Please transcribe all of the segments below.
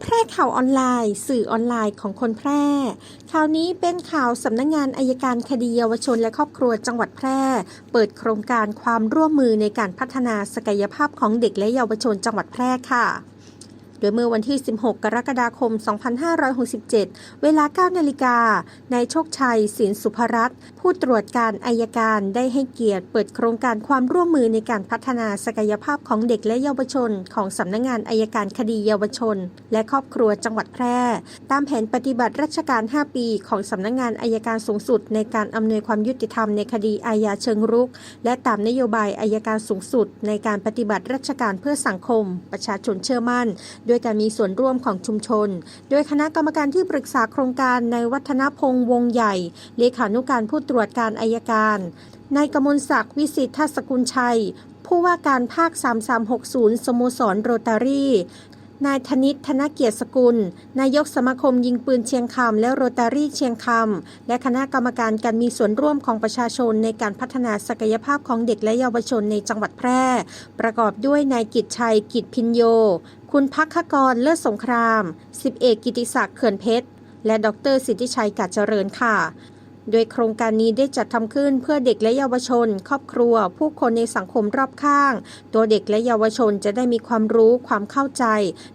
แพร่ข่าวออนไลน์ สื่อออนไลน์ของคนแพร่ ข่าวนี้เป็นข่าวสำนักงงานอายการคดีเยาวชนและครอบครัวจังหวัดแพร่ เปิดโครงการความร่วมมือในการพัฒนาศักยภาพของเด็กและเยาวชนจังหวัดแพร่ค่ะ โดยเมื่อวันที่ 16 กรกฎาคม 2567 เวลา 9 นาฬิกานายโชคชัยศินสุภรัตน์ผู้ตรวจการอายการได้ให้เกียรติเปิดโครงการความร่วมมือในการพัฒนาศักยภาพของเด็กและเยาวชน ของสำนักงงานอายการคดีเยาวชน และครอบครัวจังหวัดแพร่ ตามแผนปฏิบัติราชการ 5 ปีของสำนักงงานอายการสูงสุด ในการอำนวยความยุติธรรมในคดีอาญาเชิงรุก และตามนโยบายอายการสูงสุด ในการปฏิบัติราชการเพื่อสังคม ประชาชนเชื่อมั่นด้วยการมีส่วนร่วมของชุมชน โดยคณะกรรมการที่ปรึกษาโครงการในวัฒนพงษ์วงใหญ่ เลขานุการผู้ตรวจการอายการนายกมลศักดิ์วิสิทธสกุลชัย ผู้ว่าการภาค 3360 สโมสรโรตารี่ นายธนิตธนเกียรติสกุล นายกสมาคมยิงปืนเชียงคำและโรตารี่เชียงคำและคณะกรรมการการมีส่วนร่วมของประชาชนในการพัฒนาศักยภาพของเด็กและเยาวชนในจังหวัดแพร่ ประกอบด้วยนายกิจชัยกิจพินโย คุณพักขกรเลิศสงครามสิบเอกกิติศักดิ์เขื่อนเพชร และดร สิทธิชัยกาจเจริญค่ะ โดยโครงการนี้ได้จัดทำขึ้นเพื่อเด็กและเยาวชน ครอบครัว ผู้คนในสังคมรอบข้าง ตัวเด็กและเยาวชนจะได้มีความรู้ความเข้าใจ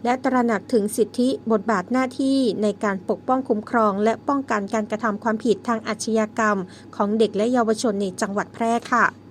และตระหนักถึงสิทธิบทบาทหน้าที่ในการปกป้องคุ้มครอง และป้องกันการกระทำความผิดทางอาชญากรรม ของเด็กและเยาวชนในจังหวัดแพร่ค่ะ